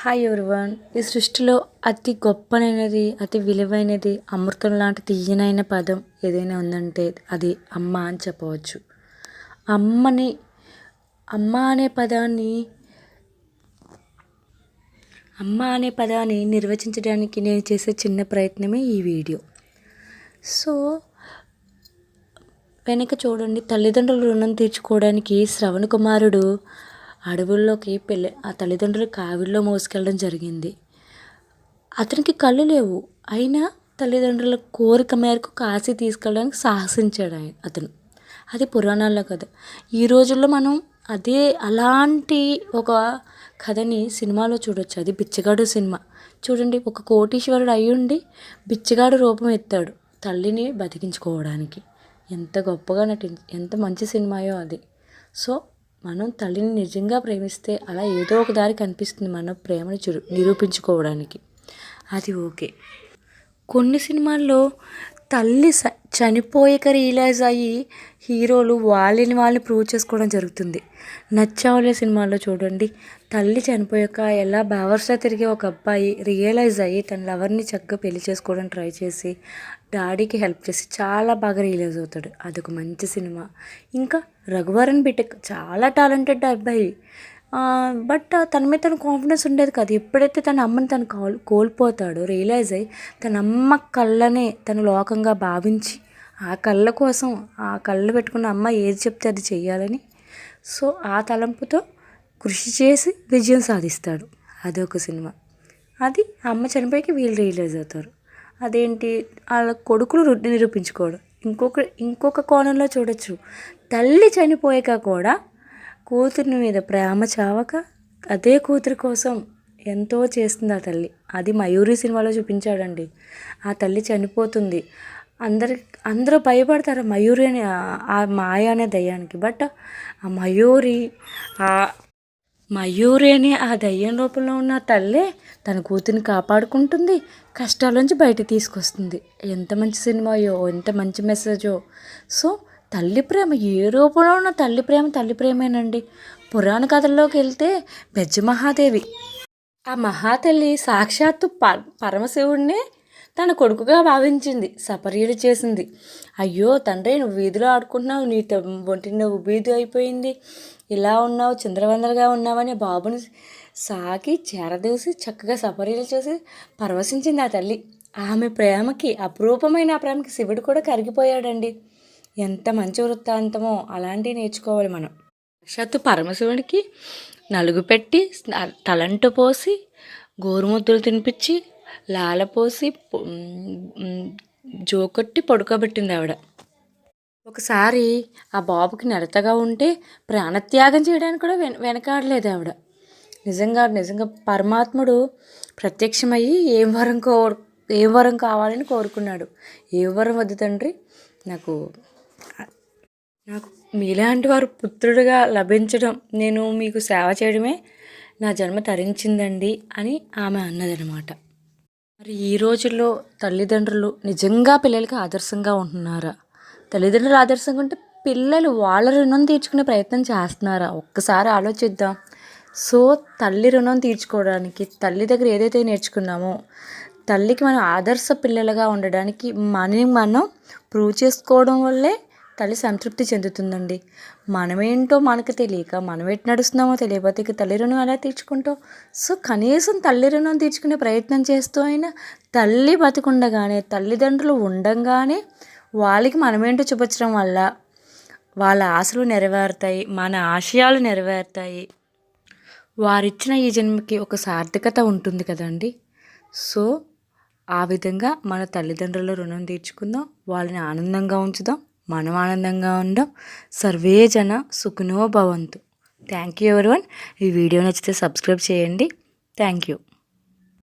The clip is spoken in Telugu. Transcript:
హాయ్ ఎవరివన్ ఈ సృష్టిలో అతి గొప్పనైనది అతి విలువైనది అమృతం లాంటి తీయనైన పదం ఏదైనా ఉందంటే అది అమ్మ అని చెప్పవచ్చు. అమ్మని అమ్మ అనే పదాన్ని అమ్మ అనే పదాన్ని నిర్వచించడానికి నేను చేసే చిన్న ప్రయత్నమే ఈ వీడియో. సో వెనక చూడండి తల్లిదండ్రుల రుణం తీర్చుకోవడానికి శ్రవణ కుమారుడు అడవుల్లోకి పెళ్ళి ఆ తల్లిదండ్రులు కావిడిలో మోసుకెళ్ళడం జరిగింది. అతనికి కళ్ళు లేవు. అయినా తల్లిదండ్రుల కోరిక మేరకు కాశీ తీసుకెళ్ళడానికి సాహసించాడు ఆయన అతను. అది పురాణాల్లో కథ ఈ రోజుల్లో మనం అదే అలాంటి ఒక కథని సినిమాలో చూడొచ్చు. అది బిచ్చగాడు సినిమా. చూడండి ఒక కోటీశ్వరుడు అయ్యుండి బిచ్చగాడు రూపం ఎత్తాడు తల్లిని బతికించుకోవడానికి. ఎంత గొప్పగా నటి ఎంత మంచి సినిమాయో అది. సో మనం తల్లిని నిజంగా ప్రేమిస్తే అలా ఏదో ఒక దారి కనిపిస్తుంది మన ప్రేమను చురు నిరూపించుకోవడానికి. అది ఓకే. కొన్ని సినిమాల్లో తల్లి స చనిపోయాక రియలైజ్ అయ్యి హీరోలు వాళ్ళని వాళ్ళని ప్రూవ్ చేసుకోవడం జరుగుతుంది. నచ్చావులే సినిమాలో చూడండి. తల్లి చనిపోయాక ఎలా బావర్స్లో తిరిగే ఒక అబ్బాయి రియలైజ్ అయ్యి తన లవర్ని చక్కగా పెళ్ళి చేసుకోవడం ట్రై చేసి డాడీకి హెల్ప్ చేసి చాలా బాగా రియలైజ్ అవుతాడు. అదొక మంచి సినిమా. ఇంకా రఘువరన్ బిటెక్ చాలా టాలెంటెడ్ అబ్బాయి. బట్ తన మీద తన కాన్ఫిడెన్స్ ఉండేది కాదు. ఎప్పుడైతే తన అమ్మని తను కోల్ కోల్పోతాడో రియలైజ్ అయ్యి తన అమ్మ కళ్ళనే తను లోకంగా భావించి ఆ కళ్ళ కోసం ఆ కళ్ళు పెట్టుకున్న అమ్మ ఏది చెప్తే అది చేయాలని సో ఆ తలంపుతో కృషి చేసి విజయం సాధిస్తాడు. అదొక సినిమా. అది అమ్మ చనిపోయాక వీళ్ళు రియలైజ్ అవుతారు. అదేంటి? వాళ్ళ కొడుకులు నిరూపించుకోడు. ఇంకొక ఇంకొక కోణంలో చూడొచ్చు. తల్లి చనిపోయాక కూడా కూతురిని మీద ప్రేమ చావక అదే కూతురి కోసం ఎంతో చేస్తుంది ఆ తల్లి. అది మయూరి సినిమాలో చూపించాడండి. ఆ తల్లి చనిపోతుంది. అందరి అందరూ భయపడతారు మయూరి అనే ఆ మాయ అనే దయ్యానికి. బట్ ఆ మయూరి ఆ మయూరి అనే ఆ దయ్యం రూపంలో ఉన్న తల్లే తన కూతురిని కాపాడుకుంటుంది కష్టాల నుంచి బయట తీసుకొస్తుంది. ఎంత మంచి సినిమాయో ఎంత మంచి మెసేజో. సో తల్లి ప్రేమ ఏ రూపంలో ఉన్న తల్లి ప్రేమ తల్లి ప్రేమేనండి. పురాణ కథల్లోకి వెళ్తే బెజ్జ మహాదేవి ఆ మహాతల్లి సాక్షాత్తు ప పరమశివుడినే తన కొడుకుగా భావించింది సపర్యలు చేసింది. అయ్యో తండ్రి నువ్వు వీధిలో ఆడుకుంటున్నావు నీ ఒంటి నువ్వు వీధి అయిపోయింది. ఇలా ఉన్నావు చంద్రవందరగా ఉన్నావని బాబుని సాకి చేరదూసి చక్కగా సపర్యలు చేసి పరవశించింది ఆ తల్లి. ఆమె ప్రేమకి అపురూపమైన ఆ ప్రేమకి శివుడు కూడా కరిగిపోయాడండి. ఎంత మంచి వృత్తాంతమో అలాంటివి నేర్చుకోవాలి మనం. సాక్షాత్తు పరమశివుడికి నలుగు పెట్టి తలంటు పోసి గోరుముద్దలు తినిపించి లాలపోసి జోకొట్టి పడుకోబెట్టింది ఆవిడ. ఒకసారి ఆ బాబుకి నడతగా ఉంటే ప్రాణత్యాగం చేయడానికి కూడా వెన వెనకాడలేదు ఆవిడ. నిజంగా నిజంగా పరమాత్ముడు ప్రత్యక్షమయ్యి ఏం వరం కో ఏం వరం కావాలని కోరుకున్నాడు. ఏ వరం వద్దు తండ్రి నాకు నాకు మీలాంటి వారు పుత్రుడిగా లభించడం నేను మీకు సేవ చేయడమే నా జన్మ తరించిందండి అని ఆమె అన్నదనమాట. మరి ఈ రోజుల్లో తల్లిదండ్రులు నిజంగా పిల్లలకి ఆదర్శంగా ఉంటున్నారా? తల్లిదండ్రులు ఆదర్శంగా ఉంటే పిల్లలు వాళ్ళ రుణం తీర్చుకునే ప్రయత్నం చేస్తున్నారా? ఒక్కసారి ఆలోచిద్దాం. సో తల్లి రుణం తీర్చుకోవడానికి తల్లి దగ్గర ఏదైతే నేర్చుకున్నామో తల్లికి మనం ఆదర్శ పిల్లలుగా ఉండడానికి మనని మనం ప్రూవ్ చేసుకోవడం వల్లే తల్లి సంతృప్తి చెందుతుందండి. మనమేంటో మనకు తెలియక మనం ఎటు నడుస్తున్నామో తెలియకపోతే ఇక తల్లి రుణం ఎలా తీర్చుకుంటాం? సో కనీసం తల్లి రుణం తీర్చుకునే ప్రయత్నం చేస్తూ అయినా తల్లి బతికుండగానే తల్లిదండ్రులు ఉండంగానే వాళ్ళకి మనమేంటో చూపించడం వల్ల వాళ్ళ ఆశలు నెరవేరుతాయి మన ఆశయాలు నెరవేరుతాయి. వారిచ్చిన ఈ జన్మకి ఒక సార్థకత ఉంటుంది కదండి. సో ఆ విధంగా మన తల్లిదండ్రుల రుణం తీర్చుకుందాం వాళ్ళని ఆనందంగా ఉంచుదాం. మనం ఆనందంగా ఉండం. సర్వే జన సుఖనో భవంతు. థ్యాంక్ యూ ఎవరివన్ ఈ వీడియో నచ్చితే సబ్స్క్రైబ్ చేయండి. Thank you